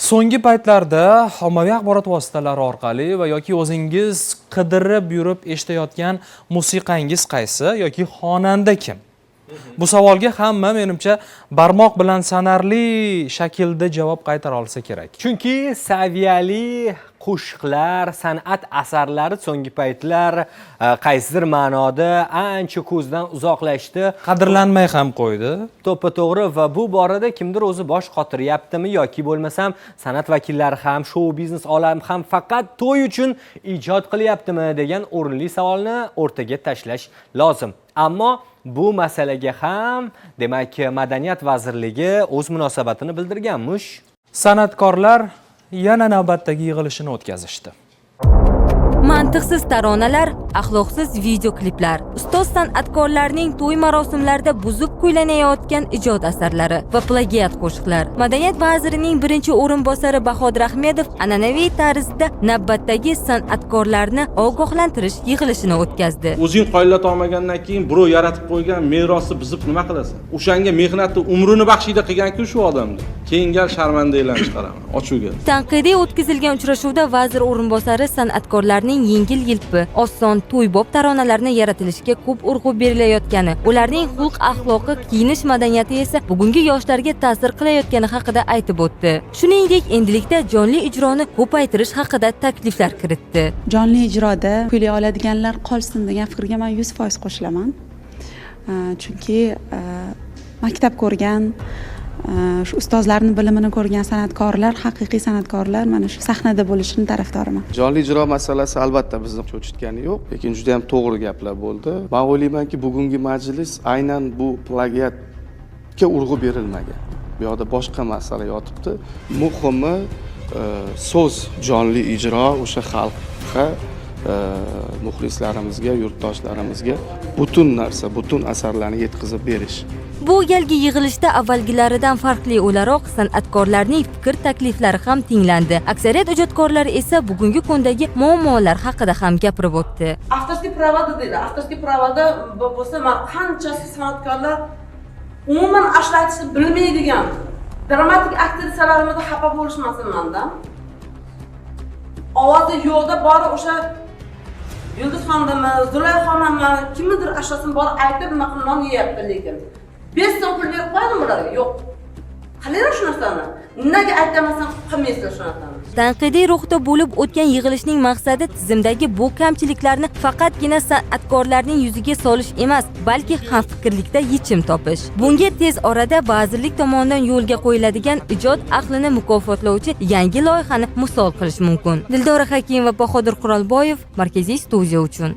so'nggi paytlarda ommaviy axborot vositalari orqali va yoki o'zingiz qidirib yurib eshitayotgan musiqangiz qaysi yoki xonanda kim? Bu savolga hamma menimcha barmoq bilan sanarli shaklda javob qaytara olsa kerak. Chunki saviyali qo'shiqlar, san'at asarlari so'nggi paytlar e, qaysidir ma'noda ancha ko'zdan uzoqlashdi. qadrlanmay ham qo'ydi To'ppa to'g'ri va bu borada kimdir o'zi bosh qotiryaptimi yoki bo'lmasam san'at vakillari ham, shou biznes olami ham faqat to'y uchun ijod qilyaptimi degan o'rinli savolni o'rtaga tashlash lozim. Ammo bu masalaga ham demak madaniyat vazirligi o'z munosabatini bildirganmish. san'atkorlar yana navbatdagi yig'ilishini o'tkazishdi. Mantiqsiz taronalar, axloqsiz videokliplar, ustoz san'atkorlarning to'y marosimlarida buzib kuylanayotgan ijod asarlari va plagiat qo'shiqlar. Madaniyat vazirining birinchi o'rinbosari Bahodir Ahmedov an'anaviy tarzda navbatdagi san'atkorlarni ogohlantirish yig'ilishini o'tkazdi. o'zing qoyillata olmagandan keyin birov yaratib qo'ygan merosni buzib nima qilasan o'shanga mehnatni umrini baxshida qilganku shu odamni keyin gal sharmandanglarni chiqaraman ochuvga Tanqidiy o'tkazilgan uchrashuvda vazir o'rinbosari san'atkorlarning yengil yelpi, oson to'ybob taronalarni yaratilishiga ko'p urg'u berilayotgani, ularning xulq axloqi, kiyinish madaniyati esa bugungi yoshlarga ta'sir qilayotgani haqida aytib o'tdi. Shuningdek, endilikda jonli ijroni ko'paytirish haqida takliflar kiritdi. jonli ijroda kuylay oladiganlar qolsin degan fikrga man yuz foiz qo'shilaman chunki maktab ko'rgan Э, shu ustozlarni bilimini ko'rgan san'atkorlar haqiqiy san'atkorlar mana shu sahnada bo'lishini tarafdoriman jonli ijro masalasi albatta bizni cho'chitgani yo'q lekin juda yam to'g'ri gaplar bo'ldi. Man o'ylaymanki bugungi majlis aynan bu plagiatga urg'u berilmagan. Bu yoqda boshqa masala yotibdi. Muhimi e, so'z jonli ijro o'sha xalqqa e, muxlislarimizga yurtdoshlarimizga butun narsa butun asarlarni yetkazib berish. Bu galgi yig'ilishda avvalgilaridan farqli o'laroq san'atkorlarning fikr takliflari ham tinglandi. Aksariyat ijodkorlar esa bugungi kundagi muammolar haqida ham gapirib o'tdi. avtorskiy pravoda deydi avtorskiy pravoda bo'lsa man qanchasi san'atkorlar umuman ashlatishni bilmaydigan dramatik aktrisalarimizni xafa bo'lishmasin manda ovozi yo'qda bori o'sha yulduz xonimmi zulayho xonimmi kimnidir ashulasini borib aytib nima qilib non yeyapti lekin besh so'm pul berib qo'yadimi ularga yo'q qilinglar shu narsani nimaga aytamasdan qilmaysizlar shu narsani Tanqidiy ruhda bo'lib o'tgan yig'ilishning maqsadi tizimdagi bu kamchiliklarni faqatgina san'atkorlarning yuziga solish emas, balki hamfikrlikda yechim topish. Bunga tez orada vazirlik tomonidan yo'lga qo'yiladigan ijod aqlini mukofotlovchi yangi loyihani misol qilish mumkin. Dildora Hakimova, Bahodir Qurolboyev, Markaziy studiya uchun.